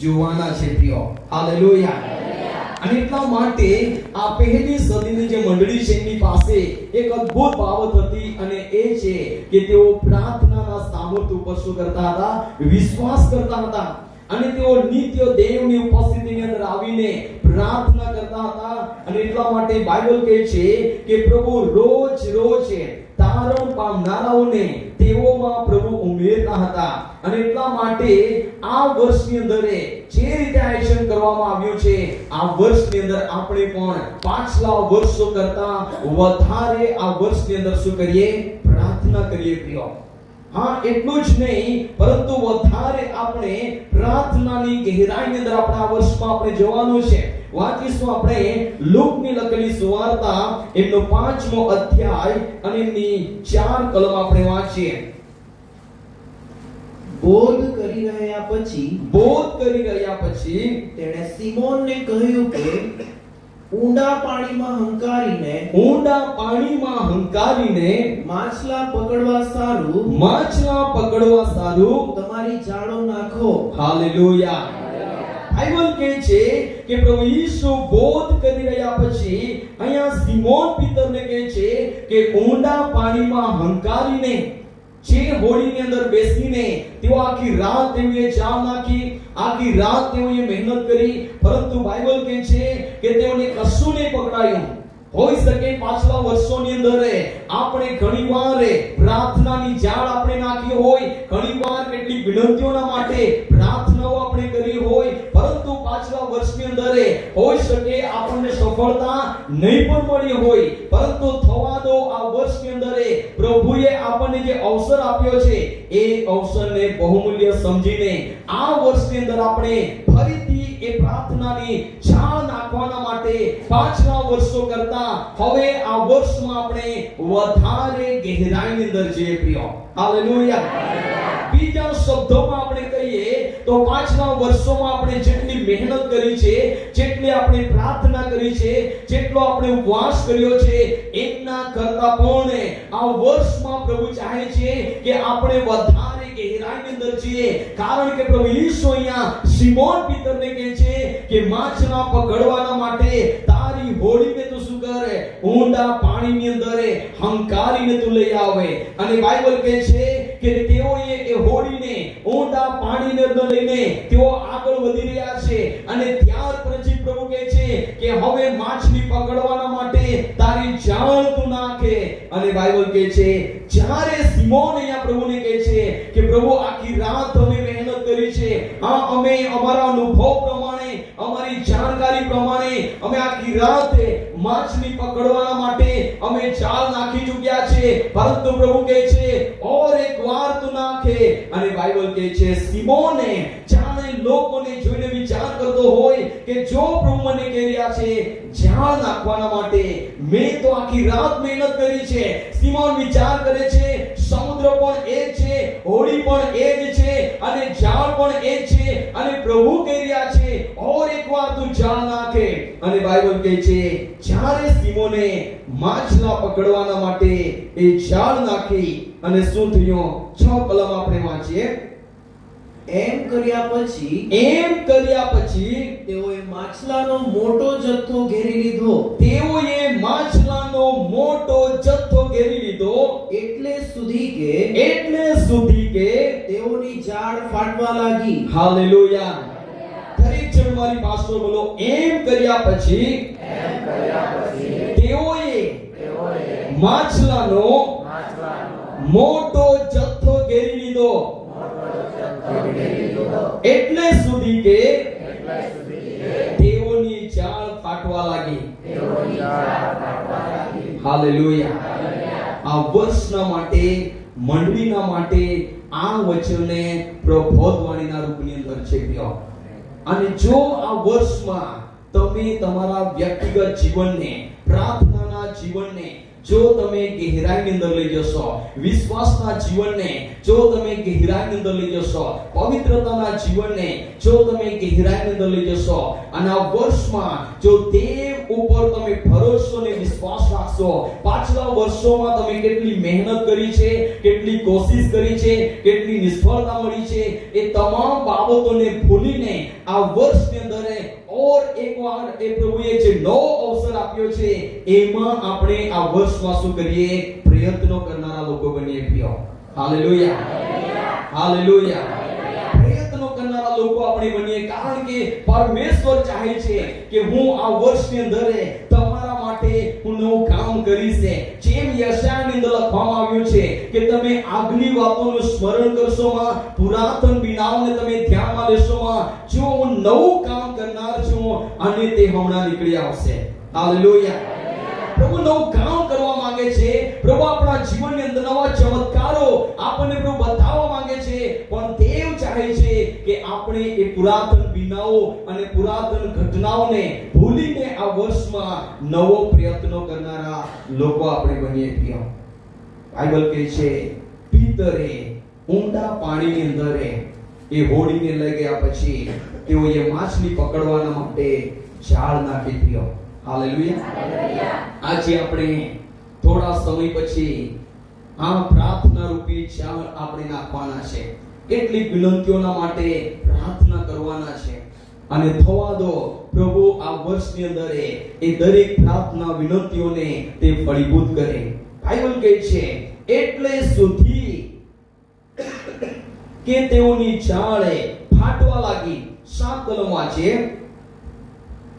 જોવાના છે પ્રિયો. હાલેલુયા. અને એટલા માટે આ પહેલી સદીની જે મંડળી છે એની પાસે એક અદ્ભુત બાબત હતી અને એ છે કે તેઓ પ્રાર્થનાના સામર્થ્ય ઉપર શું કરતા હતા, વિશ્વાસ કરતા હતા. અને તેઓ નિત્ય દેવની ઉપસ્થિતિની અંદર આવીને પ્રાર્થના કરતા હતા. અને એટલા માટે બાઇબલ કહે છે કે પ્રભુ રોજ રોજ તારણ પામનારાઓને તેઓમાં પ્રભુ ઉમેરતા હતા. અને એટલા માટે આ વર્ષની અંદર જે રીતે આયોજન કરવામાં આવ્યું છે, આ વર્ષની અંદર આપણે પણ પાછલા વર્ષો કરતા વધારે આ વર્ષની અંદર શું કરીએ? પ્રાર્થના કરીએ પ્રિય. હા એટલું જ નહીં પરંતુ વધારે આપણે પ્રાર્થનાની ગહેરાઈની અંદર આપણે આ વર્ષમાં આપણે જવાનું છે. વાંચીશું આપણે લૂકની લખેલી સુવાર્તા એમનો પાંચમો અધ્યાય અને એમની ચાર કલમ આપણે વાંચીએ. બોધ કરી રહ્યા પછી બોધ કરી રહ્યા પછી તેણે સિમોનને કહ્યું કે ઊંડા પાણીમાં હંકારીને ઊંડા પાણીમાં હંકારીને માછલા પકડવા સારું માછલા પકડવા સારું. તમારી જાળો નાખો. હાલેલુયા. બાઇબલ કહે છે કે પ્રભુ ઈસુ બોધ કરી રહ્યા પછી અહીંયા સિમોન પિતરને કહે છે કે ઊંડા પાણીમાં હંકારીને જે હોડીની અંદર બેસીને તેઓ આખી રાત તેઓએ જામ નાખી, આખી રાત તેઓએ મહેનત કરી. પરંતુ બાઇબલ કહે છે કે તેઓને કશું નહીં પકડાયું. હોઈ શકે પાછલા વર્ષોની અંદર આપણે ઘણીવાર પ્રાર્થનાની જાળ આપણે નાખી હોય, ઘણીવાર કેટલી વિનંતીઓના માટે પ્રાર્થનાઓ આપણે કરી હોય, પરંતુ પાછલા વર્ષની અંદર હોઈ શકે આપણને સફળતા નહીં પણ મળી હોય. પરંતુ થવા દો આ વર્ષની અંદર પ્રભુએ આપણને જે અવસર આપ્યો છે, એ અવસરને બહુમૂલ્ય સમજીને આ વર્ષની અંદર આપણે ફરીથી એ પ્રાર્થનાની છાણ નાખવાના માટે પાછલા વર્ષો કરતા હવે આ વર્ષમાં આપણે વધારે ગહેરાઈની અંદર જઈએ પ્રિય. હાલેલુયા. બીજા શબ્દોમાં આપણે કહીએ તો પાછલા વર્ષોમાં આપણે જેટલી મહેનત કરી છે, જેટલી આપણે પ્રાર્થના કરી છે, જેટલો આપણે ઉપવાસ કર્યો છે એના કરતા પણ આ વર્ષમાં પ્રભુ ચાહે છે કે આપણે વધારે ગહેરાઈની અંદર જઈએ કારણ કે પ્રભુ ઈસુ અહીંયા સિમોન પિતરને કહે છે કે માછલા પકડવાના માટે તારી હોડીને તું શું કરે? ઊંડા પાણીની અંદર હંકારીને તું લઈ આવે. અને બાઇબલ કહે છે કે તેઓએ એ હોડીને ઊંડા પાણીને લઈને તેઓ આગળ વધી રહ્યા છે. અને ત્યાર પછી પ્રભુ કહે છે કે હવે માછલી પકડવાના માટે તારી જાળ તું નાખે. અને બાઇબલ કહે છે, જ્યારે સિમોન અહીંયા પ્રભુને કહે છે કે પ્રભુ, આખી રાત અમે મહેનત કરી છે. હા, અમે અમારા અનુભવ પ્રમાણે અમારી જાણકારી પ્રમાણે અમે આખી રાતે માછલી પકડવા માટે અમે જાળ નાખી ચૂક્યા છે. પરંતુ પ્રભુ કહે છે, ઓર એક વાર તું નાખે. અને બાઇબલ કહે છે, સિમોને જાણે લોકોને જોઈને વિચાર કરતો હોય કે જો પ્રભુ મને કહી રહ્યા છે જાળ નાખવાના માટે મેં તો આખી રાત મહેનત કરી છે. સિમોન વિચાર કરે છે, સમુદ્ર પણ એ છે, હોડી પણ એ જ છે અને જાળ પણ એ છે અને પ્રભુ કહી રહ્યા છે, ઓર એકવાર તું જાળ નાખે. અને બાઇબલ કહે છે જ્યારે સિમોને માછલા પકડવાના માટે એ જાળ નાખી અને શું થયું છ કલમ આપણે વાંચીએ. એમ કર્યા પછી એમ કર્યા પછી તેઓએ માછલાનો મોટો જથ્થો ઘેરી લીધો. તેઓએ માછલાનો મોટો જથ્થો ઘેરી લીધો. એટલે સુધી કે એટલે સુધી કે તેઓની જાળ ફાટવા લાગી. હાલેલુયા. દરેક બોલો, એમ કર્યા પછી એમ કર્યા પછી તેઓએ માછલાનો મોટો જથ્થો ઘેરી લીધો. એટલે સુધી કે તેઓની જાળ ફાટવા લાગી. હાલેલુયા. આ વર્ષના માટે, મંડળીના માટે આ વચનને પ્રબોધવાણીના રૂપની અંદર છે પ્રિય અને જો આ વર્ષમાં તમે તમારા વ્યક્તિગત જીવનને, પ્રાર્થનાના જીવનને, જો તમે ગહેરાઈની અંદર લઈ જશો, વિશ્વાસના જીવનને, જો તમે ગહેરાઈની અંદર લઈ જશો, પવિત્રતાના જીવનને, જો તમે ગહેરાઈની અંદર લઈ જશો, અને આ વર્ષમાં જો દેવ ઉપર તમે ભરોસો ને વિશ્વાસ રાખશો. પાછલા વર્ષોમાં તમે કેટલી મહેનત કરી છે, કેટલી કોશિશ કરી છે, કેટલી નિષ્ફળતા મળી છે, એ તમામ બાબતોને ભૂલીને આ વર્ષની અંદર ઓર એકવાર એ પ્રભુએ જે નવો અવસર આપ્યો છે, એમાં આપણે આ વર્ષમાં શું કરીએ પ્રયત્નો કરનારા લોકો બનીએ પ્રિય હાલેલુયા. હાલેલુયા. કરનારા લોકો આપણે બનીએ. કારણ કે પરમેશ્વર ચાહે છે કે હું આ વર્ષની અંદર તમારા માટે હું નવું કામ કરીશ. જેમ યશાયાની અંદર લખવામાં આવ્યું છે કે તમે આગની વાતોનું સ્મરણ કરશોમાં પુરાતન બિનાઓને તમે ધ્યાનમાં લેશોમાં જો હું નવું કામ કરનાર છું, અને તે હમણાં નીકળી આવશે. હાલેલુયા. પ્રભુ નવું કામ કરવા માંગે છે. પ્રભુ આપણા જીવનની અંદર નવા ચમત્કારો આપણને પ્રભુ બતાવવા પણ દેવ ચાહે છે કે આપણે એ પુરાતન બિનાઓ અને પુરાતન ઘટનાઓને ભૂલીને આ વર્ષમાં નવો પ્રયત્નો કરનારા લોકો આપણે બનીએ પ્રિય બાઇબલ કહે છે પિતરે ઊંડા પાણીની અંદર એ હોડીને લઈ ગયા પછી તેઓએ માછલી પકડવાના માટે જાળ નાખી પ્રિય હાલેલુયા. આજે આપણે થોડા સમય પછી આ પ્રાર્થના રૂપી જાળ આપણે નાખવાના છે. કેટલીક વિનંતીઓના માટે પ્રાર્થના કરવાના છે. અને થવા દો, પ્રભુ આ વર્ષની અંદર એ દરેક પ્રાર્થના વિનંતીઓને તે ફળીભૂત કરે. બાઇબલ કહે છે, એટલે સુધી કે તેઓની જાળે ફાટવા લાગી સાત કલમ વાંચીએ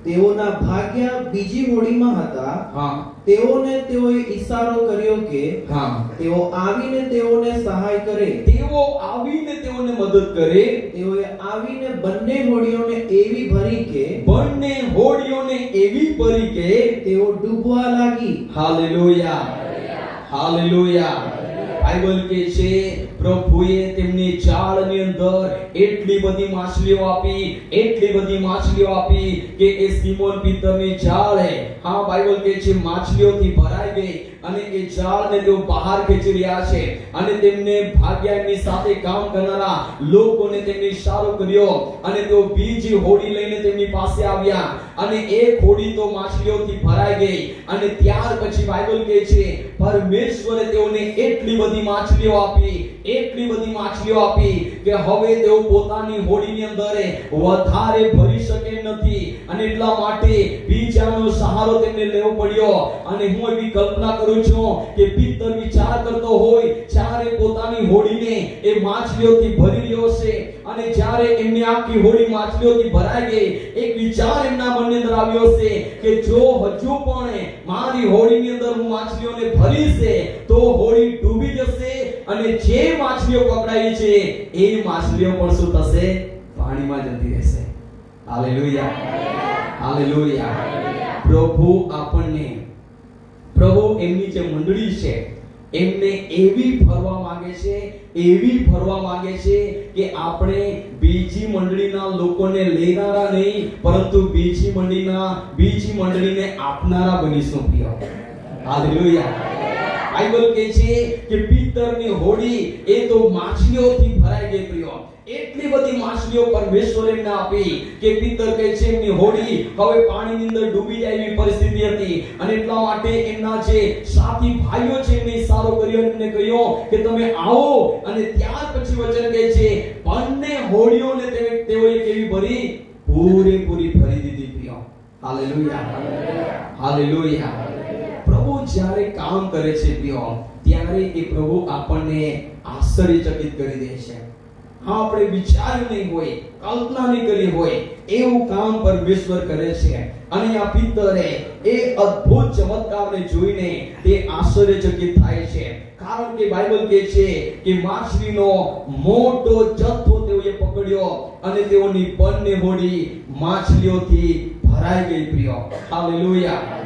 તેઓના ભાગ્યા બીજી હોડીમાં હતા. હા. તેઓને તેઓએ ઈશારો કર્યો કે હા. તેઓ આવીને તેઓને સહાય કરે. તેઓ આવીને તેઓને મદદ કરે. તેઓએ આવીને બંને હોડીઓને એવી ભરી કે બંને હોડીઓને એવી ભરી કે તેઓ ડૂબવા લાગી. હાલેલુયા. હાલેલુયા. બાઇબલ કે છે, પ્રભુએ તેમની જાળની અંદર એટલી બધી માછલીઓ આપી, એટલી બધી માછલીઓ આપી કે એ સિમોન પિત્તરની જાળે. હા, બાઇબલ કે છે, માછલીઓથી ભરાઈ ગઈ અને એ જાળને તેઓ બહાર ખેંચી રહ્યા છે અને તેમને ભાગ્યાની સાથે કામ કરનારા લોકોને તેમને ઇશારો કર્યો અને તેઓ બીજી હોડી લઈને તેમની પાસે આવ્યા. અને એક હોડી તો માછલીઓથી ભરાઈ ગઈ અને ત્યાર પછી બાઇબલ કહે છે, પરમેશ્વરે તેઓને એટલી બધી માછલીઓ આપી, એટલી બધી માછલીઓ આપી કે હવે તેઓ પોતાની હોડીની અંદર વધારે ભરી શકે નથી અને એટલા માટે બીજાનો સહારો તેમને લેવો પડ્યો. અને હું એવી કલ્પના કરું છું કે પિત્તર વિચાર કરતો હોય જ્યારે પોતાની હોડીને એ માછલીઓથી ભરી રહ્યો છે અને જ્યારે એમની આખી હોડી માછલીઓથી ભરાઈ ગઈ એક વિચાર એમના મનની અંદર આવ્યો છે કે જો હજુ પણ મારી હોડીની અંદર હું માછલીઓને ભરીશ તો હોડી ડૂબી જશે અને જે માછલીઓ પકડાઈ છે એ માછલીઓ પણ શું થશે? પાણીમાં જતી રહેશે. હાલેલુયા. હાલેલુયા. પ્રભુ આપણને પ્રભુ એમની જે મંડળી છે, એમને એવી ફરવા માંગે છે, એવી ફરવા માંગે છે કે આપણે બીજી મંડળીના લોકોને લેનારા નહીં, પરંતુ બીજી મંડળીના, બીજી મંડળીને આપનારા બનીશું, પ્રિય. હાલેલુયા. બાઇબલ કહે છે કે પિત્તરની હોડી એ તો માછલીઓથી ભરાઈ ગઈ, પ્રિય. એટલી બધી માછલીઓ પરમેશ્વરે એમને આપી કે પિત્તર કહે છે, એમની હોડી હવે પાણીની અંદર ડૂબી જાય એવી પરિસ્થિતિ હતી. અને એટલા માટે એમના જે સાથી ભાઈઓ છે, એમને ઈશારો કર્યો એમને કહ્યો કે, તમે આવો. અને ત્યાર પછી વચન કહે છે, બંને હોડીઓને તેઓએ કેવી ભરી? પૂરેપૂરી ભરી દીધી પ્રિય. હાલેલુયા. હાલેલુયા. પ્રભુ જ્યારે કામ કરે છે પ્રિય, ત્યારે એ પ્રભુ આપણને આશ્ચર્યચકિત કરી દે છે. આપણે વિચાર્યું નહીં હોય કલ્પના નહીં કરી હોય, એવું કામ પરમેશ્વર કરે છે. અને આ પિત્તરે એ અદ્ભુત ચમત્કારને જોઈને તે આશ્ચર્યચકિત થાય છે. કારણ કે બાઇબલ કહે છે કે માછલીનો મોટો જથ્થો તેઓએ પકડ્યો અને તેઓની બંને હોડી માછલીઓથી ભરાઈ ગઈ પ્રિય. હાલેલુયા.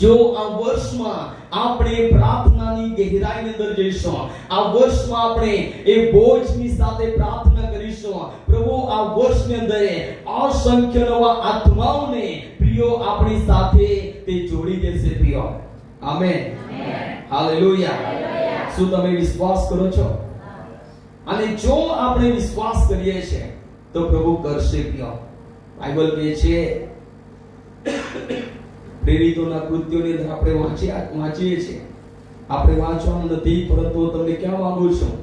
જો આ વર્ષમાં આપણે પ્રાર્થનાની ગહેરાઈની અંદર જઈશું, આ વર્ષમાં આપણે એ બોજની સાથે પ્રાર્થના કરીશું. પ્રભુ, આ વર્ષની અંદર અસંખ્ય નવા આત્માઓને પ્રિયો આપણી સાથે તે જોડી દેશે પ્રિયો. આમેન. હાલેલુયા. શું તમે વિશ્વાસ કરો છો? અને જો આપણે વિશ્વાસ કરીએ છીએ, તો પ્રભુ કરશે પ્રિયો. બાઇબલ કહે છે પ્રેરિતોના કૃત્યોની આપણે વાંચ્યા વાંચીએ છીએ. આપણે વાંચવાનું નથી, પરંતુ તમને કહેવા માંગુ છું,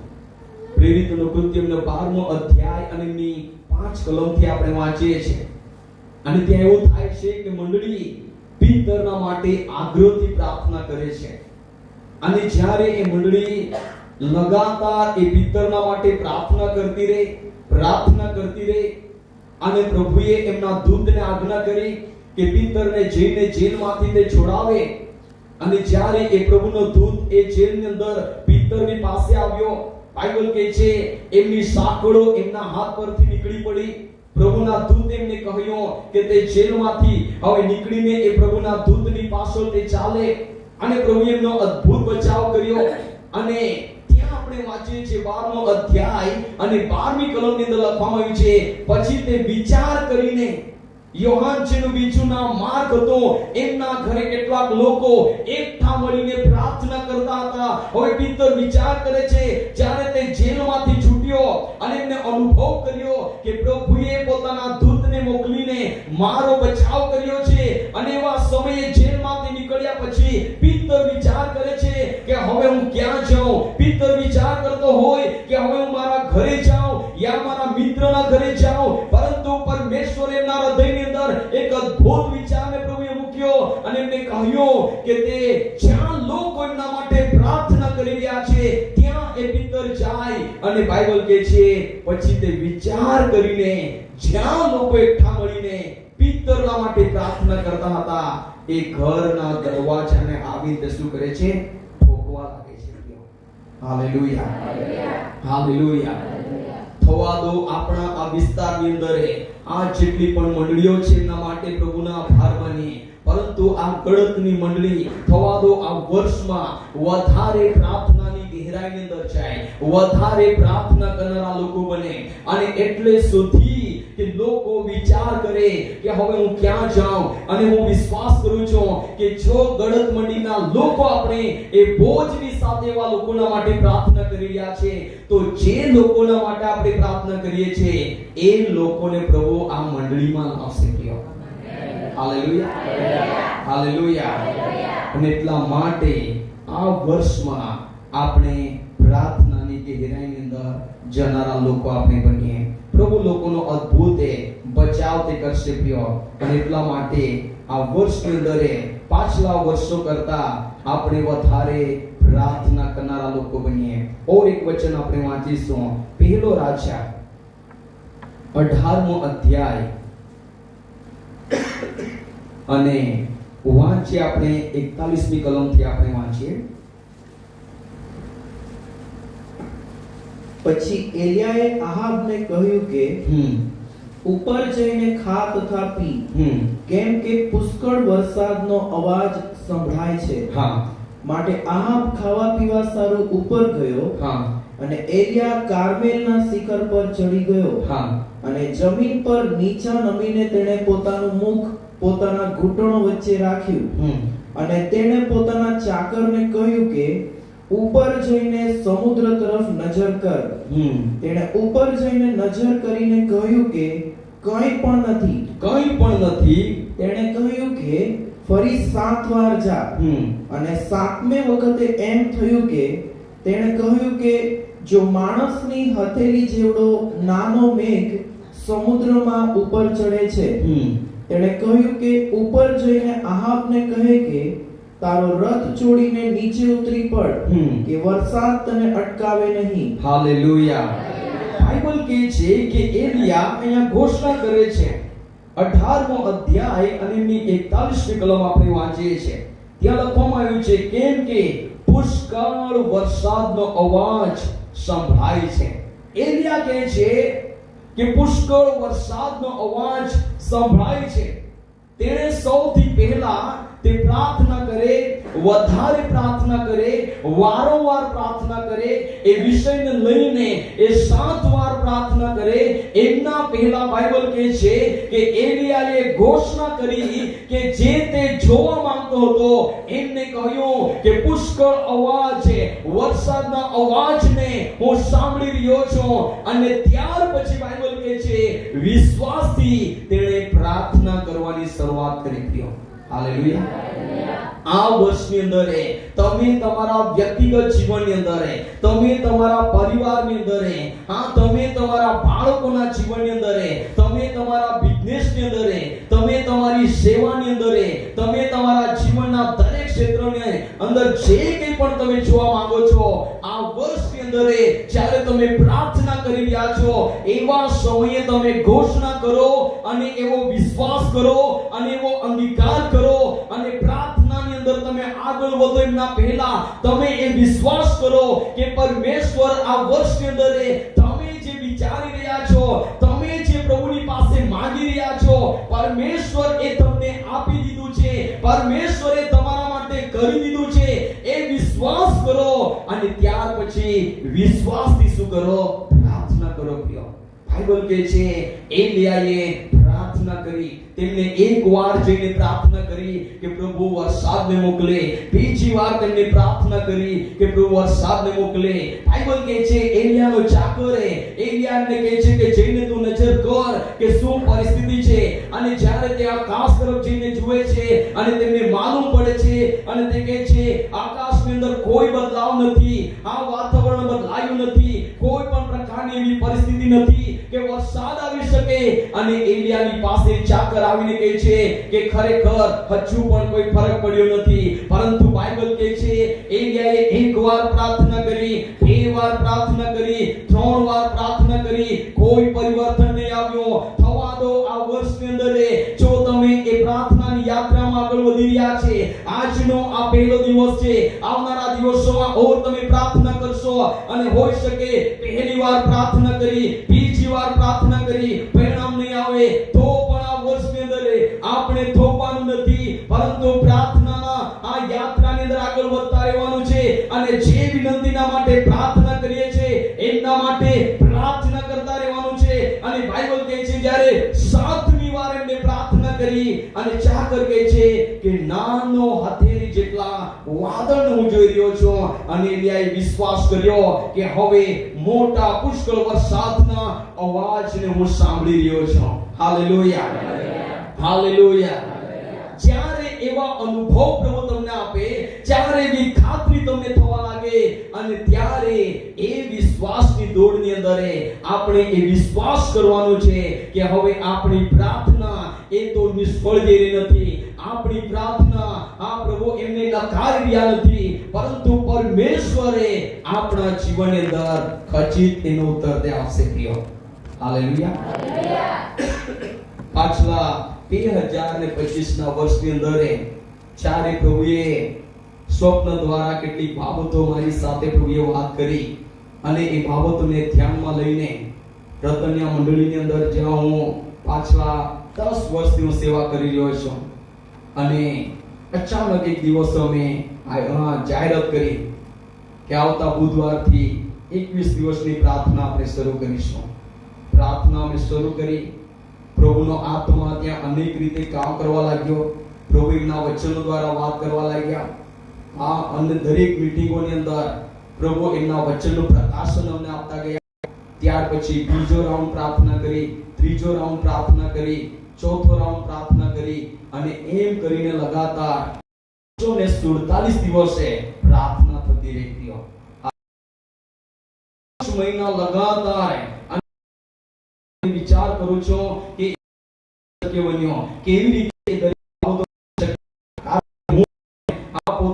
પ્રેરિતોનો કૃત્યનો 12મો અધ્યાય અને એમની પાંચ કલમથી આપણે વાંચીએ છીએ. અને ત્યાં એવું થાય છે કે મંડળી પિતરના માટે આગ્રહથી પ્રાર્થના કરે છે. અને જ્યારે એ મંડળી લગાતાર એ પિતરના માટે પ્રાર્થના કરતી રહે, પ્રાર્થના કરતી રહે, અને પ્રભુએ એમના દૂતને આજ્ઞા કરી કે પિતરને જઈને જેલમાંથી તે છોડાવે. અને જ્યારે એ પ્રભુનો દૂત એ જેલની અંદર પિતરની પાસે આવ્યો, બાઇબલ કહે છે, એમની સાંકળો એમના હાથ પરથી નીકળી પડી. પ્રભુના દૂત એમને કહ્યું કે તે જેલમાંથી હવે નીકળીને એ પ્રભુના દૂતની પાછળ તે ચાલે. અને પ્રભુ એમનો અદ્ભુત બચાવ કર્યો. અને ત્યાં આપણે વાંચીએ છીએ 12મો અધ્યાય અને 12મી કલમની અંદર લખવામાં આવ્યું છે, પછી તે વિચાર કરીને યોહાન જેનું બીજું નામ માર્ક હતો. એમના ઘરે કેટલાક લોકો એકઠા મળીને પ્રાર્થના કરતા હતા. હવે પિતર વિચાર કરે છે, જ્યારે તે જેલમાંથી છૂટ્યો અને એમને અનુભવ કર્યો કે પ્રભુએ પોતાના દૂતને મોકલીને મારો બચાવ કર્યો છે અને એવા સમયે જેલમાંથી નીકળ્યા પછી પિતર વિચાર કરે છે કે હવે હું ક્યાં જાઉં? પિતર વિચાર કરતો હોય કે હવે હું મારા ઘરે જાઉં યા મારા મિત્રના ઘરે જાઉં કહ્યું કે તે જ્યાં લોકો એમના માટે પ્રાર્થના કરી રહ્યા છે, ત્યાં એ પિતર જાય અને બાઇબલ કહે છે, પછી તે વિચાર કરીને જ્યાં લોકો એકઠા મળીને પિતરના માટે પ્રાર્થના કરતા હતા, એ ઘરના દરવાજાને આવી તે શું કરે છે? ઠોકવા લાગે છે. હાલેલુયા. હાલેલુયા. થવા દો, આપણા આ વિસ્તારની અંદર આ જેટલી પણ મંડળીઓ છે એના માટે પ્રભુના આભાર પરંતુ આ ગળતની મંડળી થવા દો આ વર્ષમાં વધારે પ્રાર્થનાની ગહેરાઈની અંદર જાય, વધારે પ્રાર્થના કરનારા લોકો બને. અને એટલે સુધી કે લોકો વિચાર કરે કે હવે હું ક્યાં જાઉં અને હું વિશ્વાસ કરું છું કે જો ગળત મંડીના લોકો આપણે એ બોજની સાથે એવા લોકોના માટે પ્રાર્થના કરી રહ્યા છે. તો જે લોકોના માટે આપણે પ્રાર્થના કરીએ છીએ, એ લોકોને પ્રભુ આ મંડળીમાં લાવશે કયો હાલેલુયા હાલેલુયા અને એટલા માટે આ વર્ષમાં આપણે પ્રાર્થનાની ગહેરાઈની અંદર જનારા લોકો આપણે બનીએ. પ્રભુ લોકોનો અદ્ભુત બચાવ તે કરશે પ્રિય. અને એટલા માટે આ વર્ષની અંદર પાછલા વર્ષો કરતા આપણે વધારે પ્રાર્થના કરનારા લોકો બનીએ. ઓર એક વચન આપણે વાંચીશું. પહેલો રાજા અઢારમો અધ્યાય અને વાંચીએ આપણે 41મી કલમથી આપણે વાંચીએ. પછી એલિયાએ આહાબને કહ્યું કે હમ. ઉપર જઈને ખા તથા પી. હમ. કેમ કે પુષ્કળ વરસાદનો અવાજ સંભળાય છે. હા. માટે આહાબ ખાવા પીવા સારું ઉપર ગયો હા. અને એલિયા કાર્મેલના શિખર પર ચડી ગયો. હા. અને જમીન પર નીચા નમીને તેણે પોતાનું મુખ પોતાના ઘૂંટણો વચ્ચે રાખ્યું. અને તેણે પોતાના ચાકરને કહ્યું કે ઉપર જઈને સમુદ્ર તરફ નજર કર. તેણે ઉપર જઈને નજર કરીને કહ્યું કે કંઈ પણ નથી. કંઈ પણ નથી. તેણે કહ્યું કે ફરી સાત વાર જા. હમ. અને સાતમે વખતે એમ થયું કે તેણે કહ્યું કે જો માણસની હથેલી જેવડો નાનો મેઘ સમુદ્રમાં ઉપર ચડે છે હમ. તેણે કહ્યું કે ઉપર જઈને આહાબને કહે કે તારો રથ છોડીને નીચે ઉતરી પડ કે વરસાદ તને અટકાવે નહીં. હાલેલુયા. બાઇબલ કહે છે કે એલિયા અહીંયા ઘોષણા કરે છે. 18મો અધ્યાય અને એની 41મી કલમ આપણે વાંચીએ છીએ. ત્યાં લખવામાં આવ્યું છે, કેમ કે પુષ્કળ વરસાદનો અવાજ સંભળાય છે. એલિયા કહે છે કે પુષ્કળ વરસાદનો અવાજ સંભળાય છે. તેણે સૌથી પહેલા તે પ્રાર્થના કરે, વધારે પ્રાર્થના કરે, વારંવાર પ્રાર્થના કરે, એ વિષયને લઈને એ સાત વાર પ્રાર્થના કરે. એમના પહેલા બાઇબલ કહે છે કે એલિયાએ ઘોષણા કરી કે જે તે જોવા માંગતો હતો, એમને કહ્યું કે પુષ્કળ અવાજ છે, વરસાદના અવાજને હું સાંભળી રહ્યો છું. અને ત્યાર પછી બાઇબલ કહે છે, વિશ્વાસથી તેણે પ્રાર્થના કરવાની શરૂઆત કરી હાલેલુયા આ વર્ષની અંદર તમે તમારા વ્યક્તિગત જીવનની અંદર તમે તમારા પરિવારની અંદર હા, તમે તમારા બાળકોના જીવનની અંદર તમે તમારા બિઝનેસની અંદર તમે તમારી સેવાની અંદર તમે તમારા જીવનના દરેક ક્ષેત્રની અંદર જે કંઈ પણ તમે જોવા માંગો છો, આ વર્ષની અંદર જ્યારે તમે પ્રાર્થના કરી રહ્યા છો, એવા સમયે તમે ઘોષણા કરો અને એવો વિશ્વાસ કરો અને એવો અંગીકાર કરો અને પ્રાર્થનાની અંદર તમે આગળ વધો એમના પહેલા, તમે એ વિશ્વાસ કરો કે પરમેશ્વર આ વર્ષની અંદર તમે જે વિચારી રહ્યા છો, તમે જે પ્રભુની પાસે માંગી રહ્યા છો, પરમેશ્વર એ તમને આપી દીધું છે, પરમેશ્વરે વિશ્વાસથી શું કરો? પ્રાર્થના કરો પ્રિય. બાઇબલ કહે છે, એલિયાએ પ્રાર્થના કરી. તેમને એક વાર જઈને પ્રાર્થના કરી કે પ્રભુ વરસાદને મોકલે. બીજી વાર તેમને પ્રાર્થના કરી કે પ્રભુ વરસાદને મોકલે. બાઇબલ કહે છે, એલિયાનો ચાકરે એલિયાને કહે છે કે જઈને તું નજર કર કે શું પરિસ્થિતિ છે. અને જ્યારે તે આકાશ તરફ જઈને જુએ છે અને તેમને માલુમ પડે છે અને તે કહે છે અંદર કોઈ બદલાવ નથી, આ વાતાવરણ બદલાયું નથી, કોઈ પણ પ્રકારની એવી પરિસ્થિતિ નથી કે વરસાદ આવી શકે અને એલિયાની પાસે ચાકર આવીને કહે છે કે ખરેખર હજુ પણ કોઈ ફરક પડ્યો નથી. પરંતુ બાઇબલ કહે છે એલિયાએ એક વાર પ્રાર્થના કરી, બે વાર પ્રાર્થના કરી, ત્રણ વાર પ્રાર્થના કરી, કોઈ પરિવર્તન નહીં આવ્યો. થવા દો, આ વર્ષની અંદર જો તમે એ પ્રાર્થનાની યાત્રામાં આગળ વધી રહ્યા છે, આજનો આ પહેલો દિવસ છે, આવનારા દિવસોમાં ઓર તમે પ્રાર્થના કરશો. અને હોઈ શકે પહેલી વાર પ્રાર્થના કરી, બીજી વાર પ્રાર્થના કરી, પરિણામ નહીં આવે, તો કરી અને ચાકર કહે છે કે નાનો હથેરી જેટલા વાદળ હું જોઈ રહ્યો છું. અને એલિયાએ વિશ્વાસ કર્યો કે હવે મોટા પુષ્કળ વરસાદના અવાજને હું સાંભળી રહ્યો છું. હાલેલુયા. હાલેલુયા. જ્યારે એવા અનુભવ પ્રભુ તમને આપે ત્યારે એવી ખાતરી તમને થવા અને ત્યારે એ વિશ્વાસની દોડની અંદર આપણે એ વિશ્વાસ કરવાનો છે કે હવે આપણી પ્રાર્થના એ તો નિષ્ફળ ગઈ નથી. આપણી પ્રાર્થના આ પ્રભુ એમને નકારી રહ્યા નથી. પરંતુ પરમેશ્વરે આપણા જીવનની અંદર ખચિત એનો ઉત્તર તે આપશે, પ્રિય. હાલેલુયા. પાછલા બે હજાર ને પચીસ ના વર્ષની અંદર ચારે પ્રભુએ સ્વપ્ન દ્વારા કેટલીક બાબતો મારી સાથે પ્રભુએ વાત કરી અને એ બાબતોને ધ્યાનમાં લઈને રતન્યા મંડળીની અંદર જ્યાં હું પાછલા દસ વર્ષથી હું સેવા કરી રહ્યો છું અને અચાનક એક દિવસ અમે જાહેરાત કરી કે આવતા બુધવારથી એકવીસ દિવસની પ્રાર્થના આપણે શરૂ કરીશું. પ્રાર્થના અમે શરૂ કરી. પ્રભુનો આત્મા ત્યાં અનેક રીતે કામ કરવા લાગ્યો. પ્રભુ એમના વચનો દ્વારા વાત કરવા લાગ્યા. આ અને દરેક મીટિંગોની અંદર પ્રભુ એમના વચનનું પ્રકાશન અમને આપતા ગયા. ત્યાર પછી બીજો રાઉન્ડ પ્રાર્થના કરી, ત્રીજો રાઉન્ડ પ્રાર્થના કરી, ચોથો રાઉન્ડ પ્રાર્થના કરી અને એમ કરીને લગાતાર 347 દિવસે પ્રાર્થના થતી રહેતી મહિના લગાતાર વિચાર કરું છું કે કેવી રીતે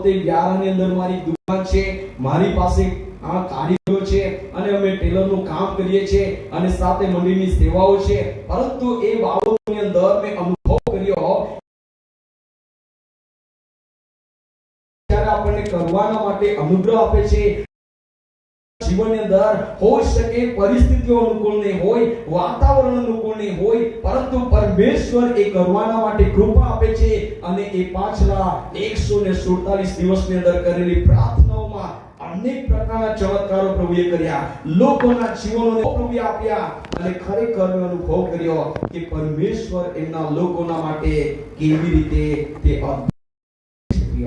આ પોતે અંદર મારી દુકાન છે, મારી પાસે આ કારીગરો છે અને અમે ટેલરનું કામ કરીએ છીએ અને સાથે મંડળીની સેવાઓ છે. પરંતુ એ બાબતની અંદર મેં અનુભવ કર્યો આપણને કરવાના માટે અનુગ્રહ આપે છે જીવનની અંદર હોઈ શકે પરિસ્થિતિઓ અનુકૂળ નહીં હોય વાતાવરણ અનુકૂળ નહીં હોય પરંતુ પરમેશ્વર એ કરવાના માટે કૃપા આપે છે અને એ પાછલા 147 દિવસની અંદર કરેલી પ્રાર્થનાઓમાં અનેક પ્રકારના ચમત્કારો પ્રભુએ કર્યા. લોકોના જીવનોને પ્રભુએ આપ્યા અને ખરેખર મેં અનુભવ કર્યો કે પરમેશ્વર એમના લોકોના માટે કેવી રીતે તે છે.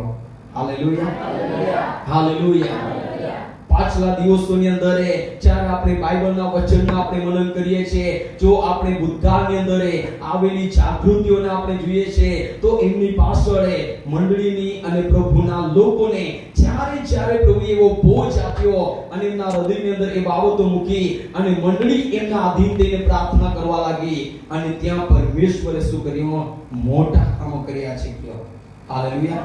હાલેલુયા. હાલેલુયા. પાછલા દિવસોની અંદર જ્યારે આપણે બાઇબલના વચનના આપણે મનન કરીએ છીએ, જો આપણે બુદ્ધાની અંદર આવેલી જાગૃતિઓને આપણે જોઈએ છીએ, તો એમની પાછળ મંડળીની અને પ્રભુના લોકોને જ્યારે જ્યારે પ્રભુ એવો બોજ આપ્યો અને એમના હૃદયની અંદર એ બાબતો મૂકી અને મંડળી એમના આધીન થઈને પ્રાર્થના કરવા લાગી અને ત્યાં પરમેશ્વરે શું કર્યું? મોટા કામો કર્યા છે, કયો? હાલેલુયા.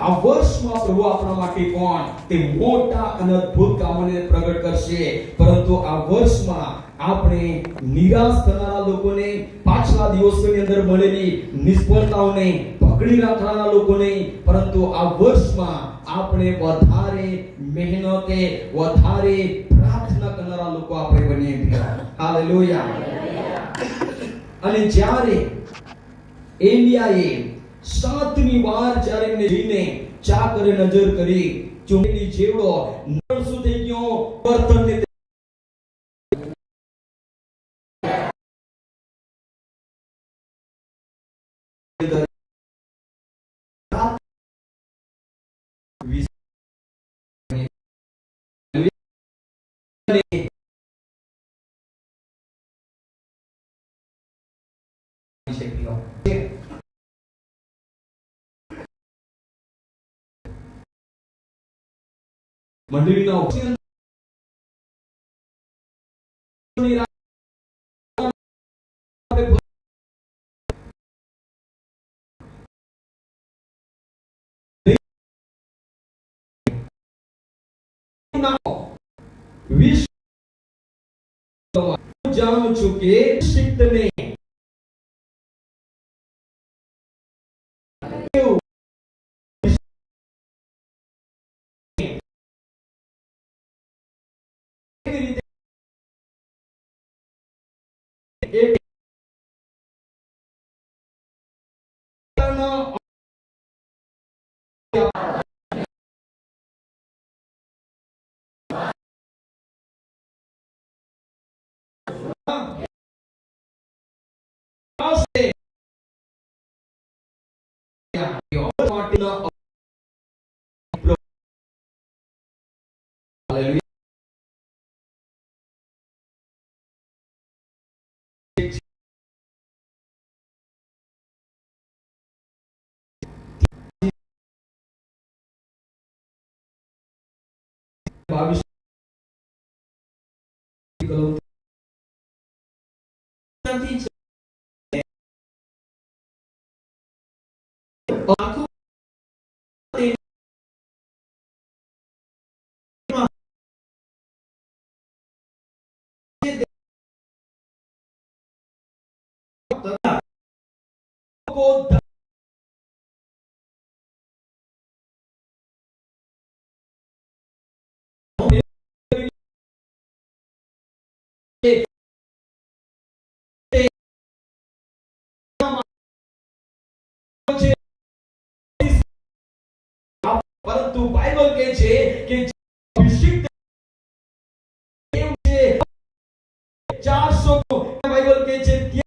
આ વર્ષમાં પ્રભુ આપણા માટે કોણ? તે મોટા અને અદ્ભુત કામોને પ્રગટ કરશે. પરંતુ આ વર્ષમાં આપણે નિરાશ થનારા લોકોને, પાછલા દિવસોની અંદર મળેલી નિષ્ફળતાઓને પકડી રાખનારા લોકોને, પરંતુ આ વર્ષમાં આપણે વધારે મહેનતે, વધારે પ્રાર્થના કરનારા લોકો આપણે બનીએ હાલેલુયા. અને જ્યારે એલિયાએ સાતમી વાર જ્યારે એમને ચા કરે નજર કરી ચૂંટણી જેવડો શું થઈ ગયો? બર્તનને મંડળીના જાણું છું કે શિક્તને એવું બાવીસ કલમ નથી પરંતુ બાઇબલ કહે છે કે છે 400 બાઇબલ કહે છે ત્યાં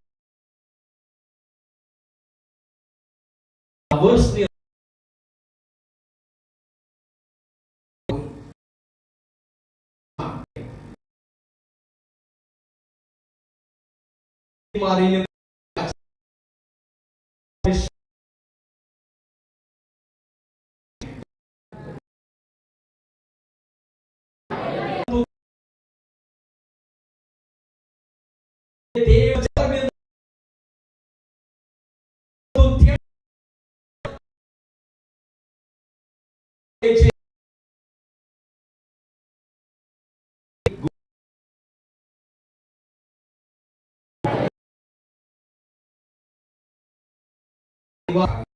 વર્ષની મારીને લોકો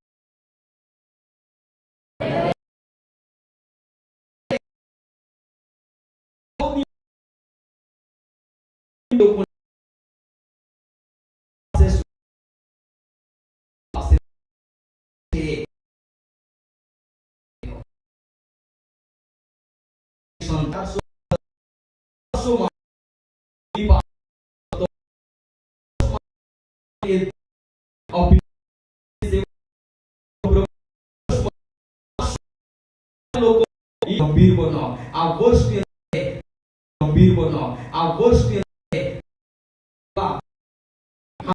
લોકો ઈ ગંભીર બનો આ વર્ષની અંદર ગંભીર બનો આ વર્ષની